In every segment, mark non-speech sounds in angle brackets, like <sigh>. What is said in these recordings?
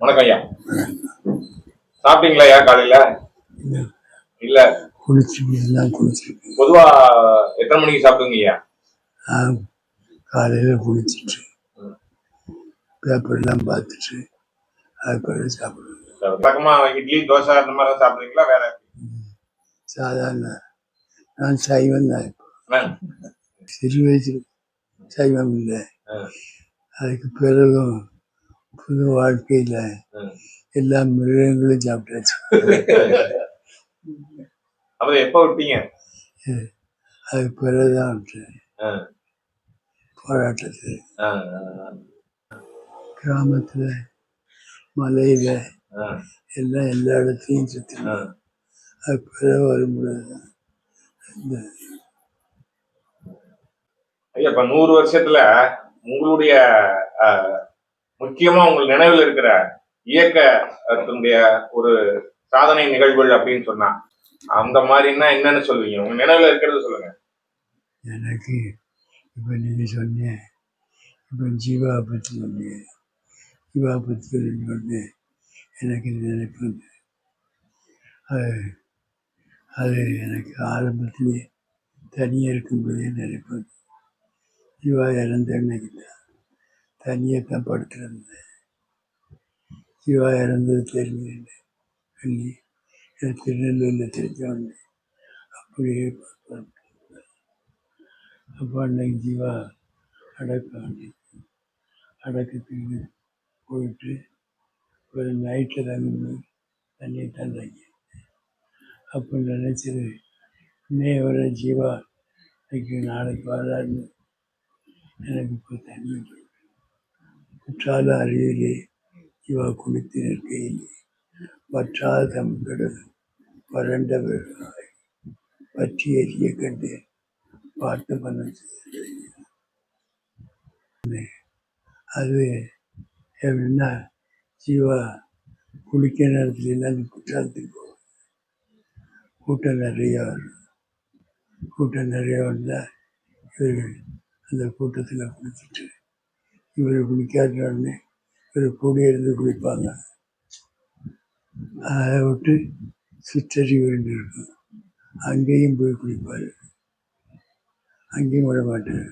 வணக்கம் ஐயா. சாப்பிட்டீங்களா ஐயா காலையில? இல்ல. குளிச்சு எல்லாம் குளிச்சிருக்கேன் பொதுவா எத்தனை மணிக்கு சாப்பிடுங்க ஐயா? காலையில் குளிச்சுட்டு பேப்பர்லாம் பார்த்துட்டு அது பிறகு சாப்பிடுவேன். வழக்கமா இட்லி தோசை அந்த மாதிரி சாப்பிடுவீங்களா? வேற சாதாரண. நான் சைவம் தான் இப்போ. சிறு வயசில் சைவம் இல்லை. அதுக்கு பிறகும் புது வாழ்க்கையில். எல்லா மிருகங்களும் சாப்பிட்டாச்சு. அப்புறம் எப்ப விட்டீங்க? அதுக்கு பிறகுதான் விட்டேன். போராட்டத்தில் கிராமத்தில் மலையில் எல்லாம் எல்லா இடத்தையும் ஆ. சுற்றினேன் அது பிறகு வரும்பொழுது இந்த ஐயா இப்ப நூறு வருஷத்துல உங்களுடைய முக்கியமா உங்கள் நினைவில் இருக்கிற இயக்கத்தினுடைய ஒரு சாதனை நிகழ்வுகள் அப்படின்னு சொன்னா அந்த மாதிரின்னா என்னன்னு சொல்லுவீங்க? உங்க நினைவில் இருக்கிறது சொல்லுங்க. எனக்கு இப்போ நீங்கள் சொன்னேன் இப்போ ஜீவா பற்றி சொன்னீங்க ஜீவா பற்றி சொன்னே எனக்கு நினைப்பு வந்து அது அது எனக்கு ஆரம்பத்திலே தனியாக இருக்கும்போதே நினைப்பு வந்து ஜீவா இறந்த நினைக்கிறேன் தான் தனியாக தான் படுத்திருந்தேன். ஜீவா இறந்தது தெரிஞ்சு சொல்லி எனக்கு திருநெல்வேலியில் தெரிஞ்சவொடனே அப்படியே அப்போ அன்னைக்கு ஜீவா அடக்கம் அன்னைக்கு அடக்கத்துக்கு போயிட்டு ஒரு நைட்டில் தங்கும்போது தண்ணியை தான் தங்கி அப்போ நினச்சது இன்னே வர ஜீவா இன்னைக்கு நாளைக்கு வரான்னு எனக்கு இப்போ தண்ணி குற்றால அருவியிலே இவா குளித்து நிற்கையிலே வற்றாத தமிழ்கடல் வறண்ட வெள்ளமாய் பற்றி எரிய கண்டேன் பார்த்து பண்ண அது எப்படின்னா ஜீவா குளிக்க நேரத்துல எல்லாம் குற்றாலத்துக்கு போகும் கூட்டம் நிறையா வரும். கூட்டம் நிறையா வந்தால் இவர்கள் அந்த கூட்டத்தில் குளிச்சுட்டு இவர் குளிக்காத உடனே இவர் கூட இருந்து குளிப்பாங்க. அதை விட்டு சுற்றறி வேண்டி இருக்கும். அங்கேயும் போய் குளிப்பார். அங்கேயும் விட மாட்டார்.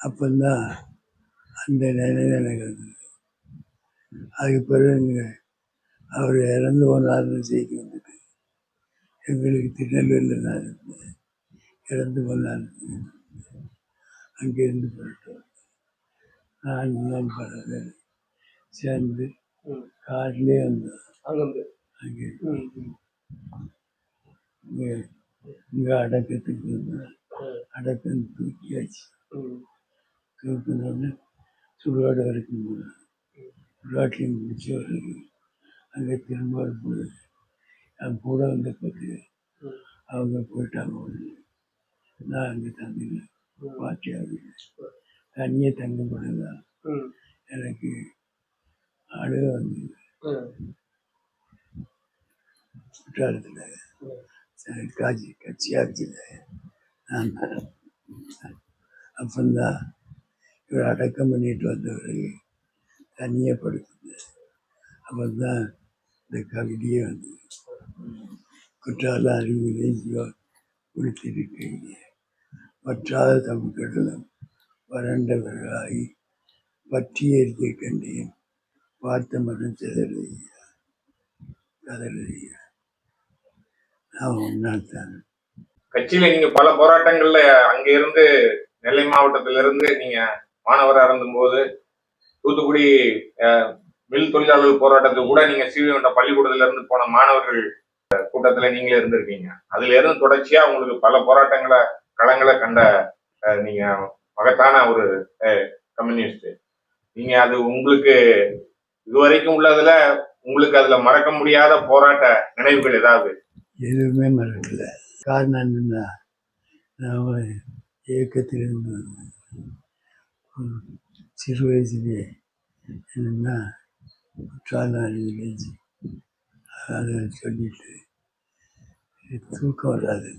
அப்பந்தான் அந்த நிலை எனக்கு வந்தது. அதுக்கு பிறகு அவர் இறந்து போனார்னு செய்தி வந்துட்டு எங்களுக்கு திருநெல்வேலியில் நான் இருந்தேன் இறந்து போனார். அங்கேருந்து போயிட்டோம். நான் பேர் சேர்ந்து கார்லேயே வந்தோம் அங்கிருந்து. அங்கே இங்கே இங்கே அடக்கத்துக்கு வந்தோம். அடக்கம் தூக்கியாச்சு. தூக்கினோடனே சுடுகாடு வரைக்கும் போனோம் சுடுகாட்டையும் முடிச்சு வரைக்கும் அங்கே திரும்ப வரும்போது என் கூட வந்த பத்து அவங்க போயிட்டாங்க. நான் அங்கே தங்கினேன். பாட்டியாக தனியாக தங்க முடியல எனக்கு அழுக வந்தது. குற்றாலத்தில் காட்சி கட்சியாச்சுல நான் அப்பந்தான் இவர் அடக்கம் பண்ணிட்டு வந்தவர்கள் தனியாக படுத்தது. அப்பந்தான் இந்த கவிதையே வந்தது குற்றால அறிவிலே சிவா குளித்திருக்கையே வற்றாத தமிழ் கடலும் வறண்டவர்களாகி விழாயி பற்றி எரிக்க கண்டேன். பார்த்த மனம் சிதறிய கதறிய நான் ஒன்னால்தான் கட்சியில நீங்க பல போராட்டங்கள்ல அங்க இருந்து நெல்லை மாவட்டத்தில இருந்து நீங்க மாணவராக இருந்தபோது தூத்துக்குடி மில் தொழிலாளர்கள் போராட்டத்துக்கு கூட நீங்க சிவிவண்ட பள்ளிக்கூடத்துல இருந்து போன மாணவர்கள் கூட்டத்துல நீங்களே இருந்திருக்கீங்க. அதுல இருந்து தொடர்ச்சியா உங்களுக்கு பல போராட்டங்களை களங்களை கண்ட நீங்க மகத்தான ஒரு கம்யூனிஸ்ட் நீங்க அது உங்களுக்கு இதுவரைக்கும் உள்ளதுல உங்களுக்கு அதுல மறக்க முடியாத போராட்ட நினைவுகள் ஏதாவது? எதுவுமே மறக்கல. காரணம் என்னன்னா நான் இயக்கத்திலிருந்து சிறு வயசுலேயே என்னென்னா அதை சொல்லிட்டு தூக்கம் வராது.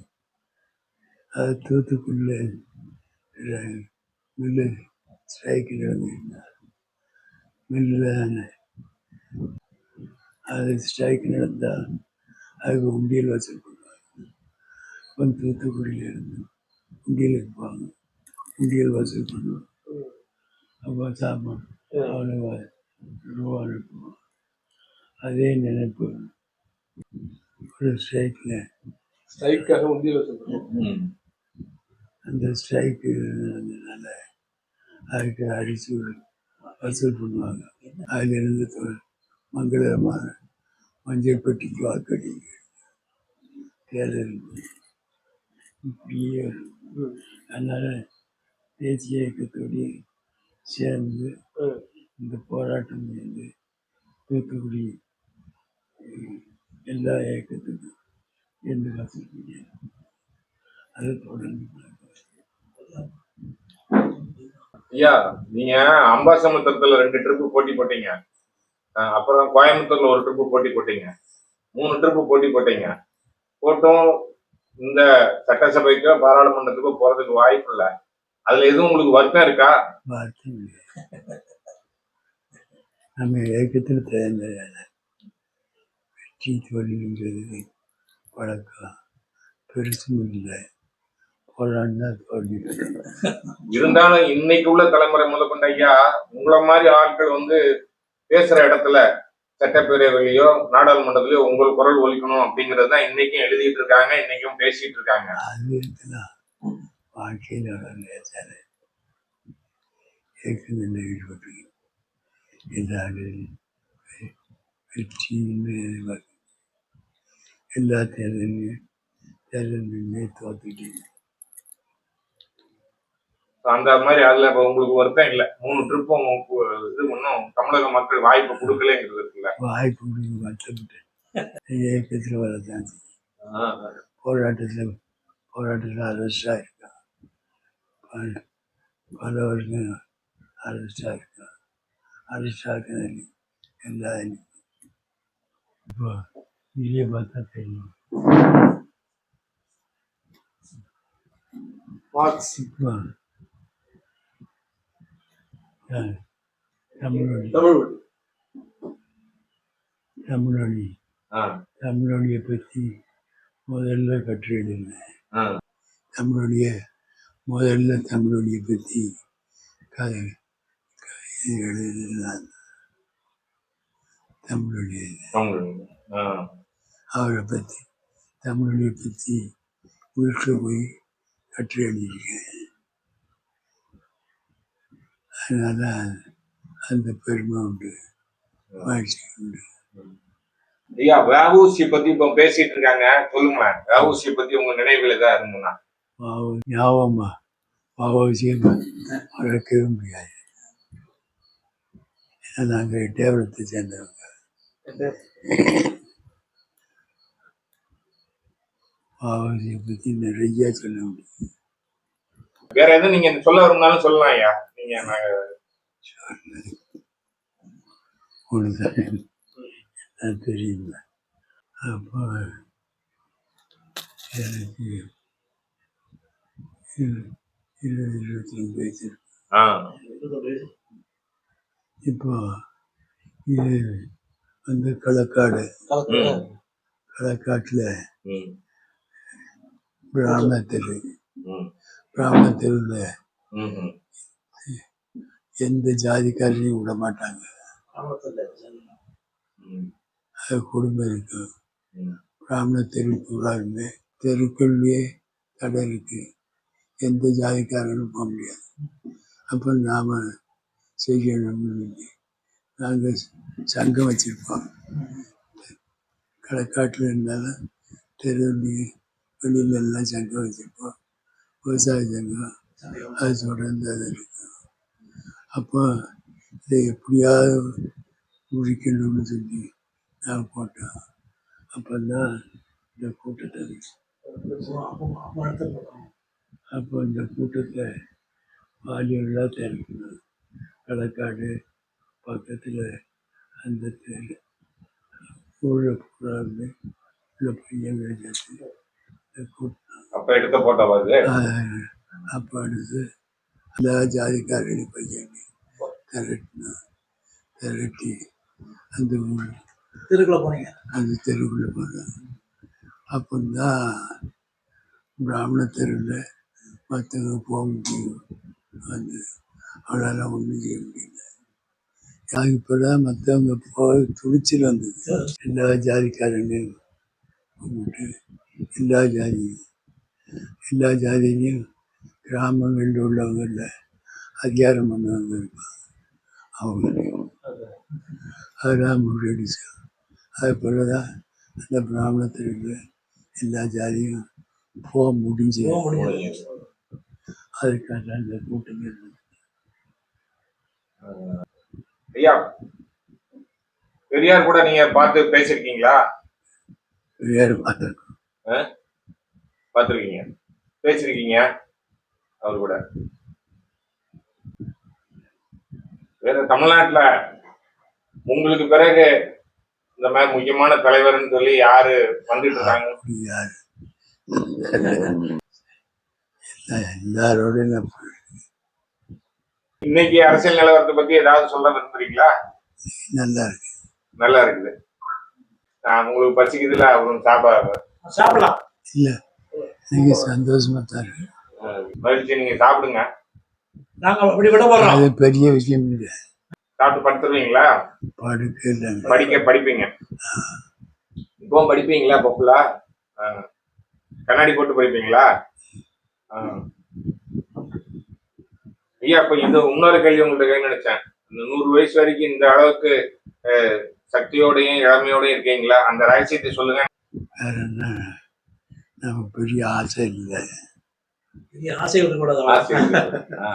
அது தூத்துக்குள்ளே மில்லு ஸ்ட்ரைக்கில் வந்து மில்லில் அது ஸ்ட்ரைக் நடந்தால் அதுக்கு உண்டியல் வசூல் பண்ணுவாங்க இப்போ தூத்துக்குடியில இருந்து உண்டியல் இருப்பாங்க உண்டியல் வசூல் பண்ணுவாங்க அப்போ சாப்பாடு அவ்வளோ ரூபா அனுப்புவோம் அதே நினைப்பு ஒரு ஸ்ட்ரைக்கில் ஸ்ட்ரைக்காக உண்டியல் வச்சிருக்கோம் ம். இந்த ஸ்ட்ரைக்கு நடந்ததுனால அதுக்கு அரிசி வசூல் பண்ணுவாங்க. அதிலிருந்து தொ- மங்களகரமான மஞ்சள் பெட்டிக்கு வாக்களிங்க தேர்தல் இப்படியே அதனால் தேசிய இயக்கத்தோடு சேர்ந்து இந்த போராட்டம் சேர்ந்து தூத்துக்குடி எல்லா இயக்கத்துக்கும் எந்த வசூல் கிடையாது அதை தொடர்ந்து ஐயா நீங்க அம்பாசமுத்திரத்துல ரெண்டு ட்ரிப்பு போட்டி போட்டீங்க. அப்புறம் கோயம்புத்தூர்ல ஒரு ட்ரிப்பு போட்டி போட்டீங்க. மூணு ட்ரிப்பு போட்டி போட்டீங்க. போட்டும் இந்த சட்டசபைக்கோ பாராளுமன்றத்துக்கோ போறதுக்கு வாய்ப்பு இல்லை. அதுல எதுவும் உங்களுக்கு வருத்தம் இருக்கா? வார்த்தை நம்ம இயக்கத்தில் தேர்ந்த வெற்றி தோல்விங்கிறது வழக்கம். பெருசும் இல்லை. இருந்தாலும் இன்னைக்கு உள்ள தலைமுறை முதற்கொண்ட ஐயா உங்களை மாதிரி ஆட்கள் வந்து பேசுற இடத்துல சட்டப்பேரவையிலயோ நாடாளுமன்றத்திலயோ உங்கள் குரல் ஒலிக்கணும் அப்படிங்கிறது தான் இன்னைக்கும் எழுதிட்டு இருக்காங்க இன்னைக்கும் பேசிட்டு இருக்காங்க. வாழ்க்கையில் எல்லா தேர்தலையும் தேர்தலுமே தோத்துட்டீங்க அந்த மாதிரி அதுல இப்ப உங்களுக்கு வருத்தம் இல்ல. மூணு ட்ரிப்பும் இது இன்னும் தமிழக மக்கள் வாய்ப்பு கொடுக்கலங்கிறது இருக்குல்ல? வாய்ப்பு கொடுக்க வருத்தப்பட்டேன் இயக்கத்தில் வரதான் போராட்டத்தில் போராட்டத்தில் இருக்கான் பல வருஷம் அரெஸ்டாக இருக்கான் இருக்கிறது எல்லா இப்போ வெளியே பார்த்தா தெரியும். தமிழொலி தமிழ் தமிழொலி ஆ, தமிழொலியை பற்றி முதல்ல கட்டுரை எழுதினேன் தமிழுடைய முதல்ல தமிழுடைய பற்றி கதை எழுதினார் தமிழுடைய அவரை பற்றி தமிழுடைய பற்றி வீட்டில் போய் கட்டுரை எழுதியிருக்கேன் அதனால் அந்த பெருமை உண்டு வாழ்க்கை உண்டு. ஐயா வஉசி பத்தி இப்ப பேசிட்டு இருக்காங்க. சொல்லுங்க வஉசி பத்தி உங்க நினைவுல ஏதா இருந்ததுன்னா? ஞாபகமா? பாவசியம் மறக்கவே முடியாது ஏன்னா நாங்கள் எட்டயபுரத்தை சேர்ந்தவங்க. பாவசியை பற்றி நிறைய சொல்ல முடியும். வேற எதுவும் நீங்க சொல்ல இருந்தாலும் சொல்லலாம் ஐயா. ஒன்று எல்லாம் தெரியுங்க அப்போ எனக்கு இரு- இருபது இருபத்தி ரெண்டு வயசு இப்போ இது வந்து களக்காடு களக்காட்டில் பிராமண தெரு பிராமண தெருவில். எந்த ஜாதிக்காரனையும் விட மாட்டாங்க. அது குடும்பம் இருக்கு. பிராமண தெரு பூராவுமே தெருக்குள்ளேயே கடை இருக்கு. எந்த ஜாதிக்காரனும் போக முடியாது. அப்போ நாம் செய்யணும்னு நாங்கள் சங்கம் வச்சுருப்போம். களக்காட்டில் இருந்தாலும் தெருவுலேயே வெளியில எல்லாம் சங்கம் வச்சுருப்போம். விவசாய சங்கம். அது தொடர்ந்து அது இருக்கும் அப்போ இதை எப்படியாவது முடிக்கணும்னு சொல்லி நான் போட்டோம் அப்போ தான் இந்த கூட்டத்தை அப்போ இந்த கூட்டத்தை வாலியெல்லாம் திறக்கணும் களக்காடு பக்கத்தில் அந்த தெரு ஊரில் பூராமே உள்ள பையன் சேர்த்து இந்த கூட்டம். அப்ப எடுத்த போட்டோ அப்போ அடுத்து எல்லா ஜாதிக்காரடி பையன் திரட்டினா திரட்டி அந்த தெருக்குள்ள போனீங்க? அந்த தெருவுக்குள்ளே போனேன். அப்போந்தான் பிராமண தெருவில் மற்றவங்க போக முடியும். வந்து அவளால் ஒன்றும் செய்ய முடியல. எனக்கு இப்போ தான் மற்றவங்க போக துணிச்சல் வந்தது. எல்லா ஜாதிக்காரங்களையும் கும்பிட்டு எல்லா ஜாதியும் எல்லா ஜாதியிலையும் கிராமங்களில் உள்ளவங்களில் அதிகாரம் பண்ணவங்க இருப்பாங்க. அவங்களையும் அதெல்லாம் முறியடிச்சு அது போல தான் அந்த பிராமணத்திற்கு எல்லா ஜாதியும் போக முடிஞ்சு. அதுக்காக அந்த கூட்டங்கள் இருந்தது. ஐயா பெரியார் கூட நீங்க பார்த்து பேசிருக்கீங்களா? வேறு பார்த்துருக்கோம். பார்த்துருக்கீங்க. பேசிருக்கீங்க. அவர் கூட. வேற தமிழ்நாட்டுல உங்களுக்கு பிறகு இந்த மாதிரி முக்கியமான தலைவர்னு சொல்லி யாரு வந்துட்டு இருக்காங்க? எல்லாரோடையும் இன்னைக்கு அரசியல் நிலவரத்தை பத்தி ஏதாவது சொல்ல விரும்புறீங்களா? நல்லா இருக்கு. நல்லா இருக்குது. நான் உங்களுக்கு பசிக்குதுல அவரும் சாப்பாடு சாப்பிடலாம். இல்லை நீங்கள் சந்தோஷமா தான் இருக்கு. மகிழ்ச்சி நீங்க சாப்பிடுங்க. நாங்க அப்படி விட போறோம் அது பெரிய விஷயம் இல்லை. சாப்பிட்டு படுத்துருவீங்களா? படுக்க படிக்க படிப்பீங்க. இப்பவும் படிப்பீங்களா பப்புலா கண்ணாடி போட்டு படிப்பீங்களா? ஆ. ஐயா இப்ப இது இன்னொரு கேள்வி உங்கள்ட்ட கேட்க நினைச்சேன். இந்த நூறு வயசு வரைக்கும் இந்த அளவுக்கு சக்தியோடையும் இளமையோடையும் இருக்கீங்களா? அந்த ரகசியத்தை சொல்லுங்க. வேற என்ன? நமக்கு பெரிய ஆசை இல்லை. பெரிய ஆசை விடக்கூடாது ஆசை இருக்கு. <laughs> ஆ,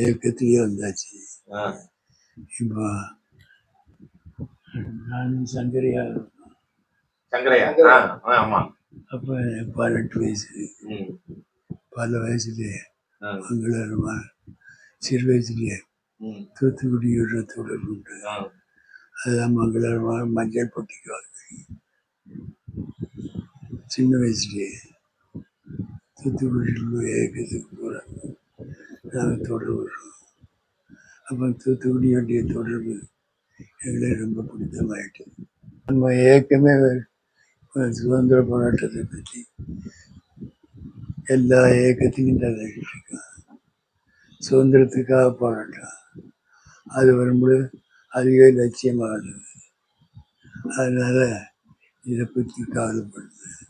ஏக்கத்திலேயே வந்தாச்சு. இப்போ நான் சங்கரையா சங்கரையா? ஆ, ஆ, ஆமா. அப்போ பதினெட்டு வயசு. பல வயசுலேயே மங்களகரமாக சிறு வயசுலேயே தூத்துக்குடி யுத்தத்தோடு உண்டு ஆ. அதுதான் மங்களகரமாக மஞ்சள் பொட்டிக்கு வருது சின்ன வயசுலேயே தூத்துக்குடியில் ஏகத்துக்கு போகிறாங்க நாங்கள் தொடர்பு வர்றோம் அப்போ தூத்துக்குடியுடைய தொடர்பு எங்களை ரொம்ப பிடித்தமாயிட்டு நம்ம ஏக்கமே சுதந்திர போராட்டத்தை பற்றி எல்லா ஏக்கத்தையும் தலையிட்டிருக்கோம் சுதந்திரத்துக்காக போராட்டம். அது வரும்போது அதுவே லட்சியமாகுது அதனால இதை பற்றி கவலைப்படுது.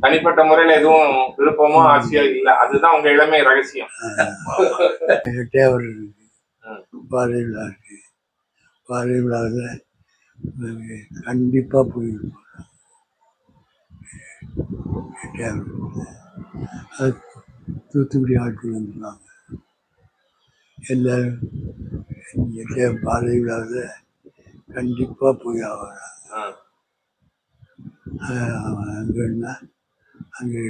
தனிப்பட்ட முறையில எதுவும் விருப்பமோ ஆசையோ இல்ல. அதுதான் உங்க இளமை ரகசியம். இருக்கு. பாறை விழா இருக்கு. பாறை விழாவில் கண்டிப்பாக டேவர் அது தூத்துக்குடி ஆட்கள் வந்துருவாங்க. எல்லாரும் டே- பாறை விழாவில் கண்டிப்பாக போய் ஆகிறாங்க ஆ, அங்கன்னா அங்கே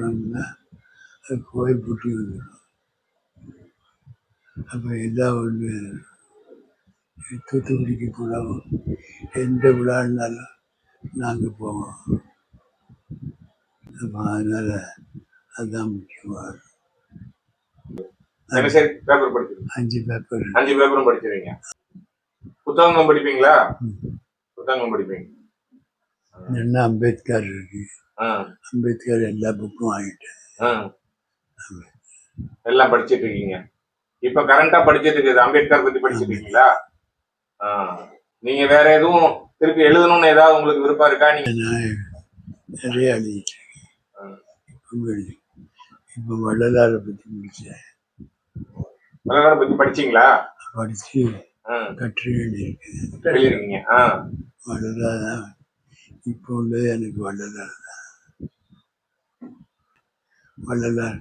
வந்தா அது கோயில் புட்டி வந்துடும் அப்போ எல்லா வந்து தூத்துக்குடிக்கு போனாலும் எந்த விழான்னாலும் நாங்கள் போவோம் அப்போ அதனால் அதுதான் முக்கியமாக அஞ்சு பேப்பர் அஞ்சு பேப்பரும் படிச்சிருவீங்க புத்தகங்களும் படிப்பீங்களா புத்தகங்களும் படிப்பீங்க என்ன அம்பேத்கர் இருக்கு அம்பேத்கர் எல்லா புக்கும் வாங்கிட்டேன். எல்லாம் படிச்சிட்டு இருக்கீங்க. இப்ப கரண்டா படிச்சிட்டு இருக்குது அம்பேத்கர் பத்தி படிச்சிட்டு இருக்கீங்களா. நீங்க வேற எதுவும் திருப்பி எழுதணும்னு ஏதாவது உங்களுக்கு விருப்பம் இருக்கா? நீங்க நிறைய எழுதிட்டு இப்போ வள்ளலாரை பற்றி முடித்தேன் மலர்காடு பத்தி படிச்சீங்களா? ஆ, கட்டுரை எழுதியிருக்கேன். எழுதிருக்கீங்க வள்ளலார் இப்போ உள்ளது எனக்கு வள்ளலார் வள்ளலார்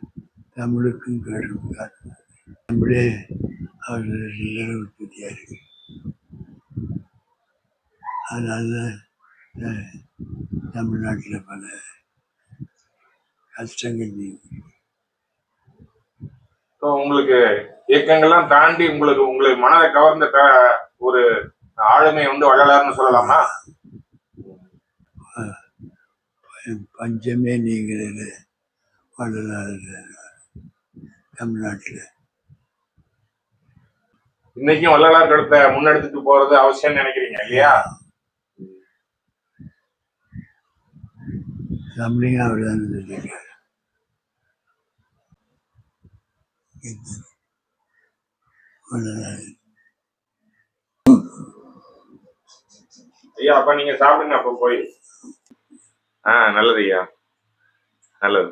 தமிழுக்கும் கேட்டிருக்கார் தமிழே அவர் நில உற்பத்தியாக இருக்கு அதனால தான் தமிழ்நாட்டில் பல கஷ்டங்கள் உங்களுக்கு இயக்கங்கள்லாம் தாண்டி உங்களுக்கு உங்களுக்கு மனதை கவர்ந்த ஒரு ஆளுமை வந்து வள்ளலார்னு சொல்லலாமா? பஞ்சமே நீங்கிறது வள்ளலார் தமிழ்நாட்டில். இன்னைக்கும் வள்ளலார் கழுத்தை முன்னெடுத்துட்டு போறது அவசியம் நினைக்கிறீங்க இல்லையா? தம்பியும் அவர் தான் சொல்லியிருக்காரு. ஐயா அப்ப நீங்க சாப்பிடுங்க அப்ப போய். ஆ நல்லது ஐயா. நல்லது.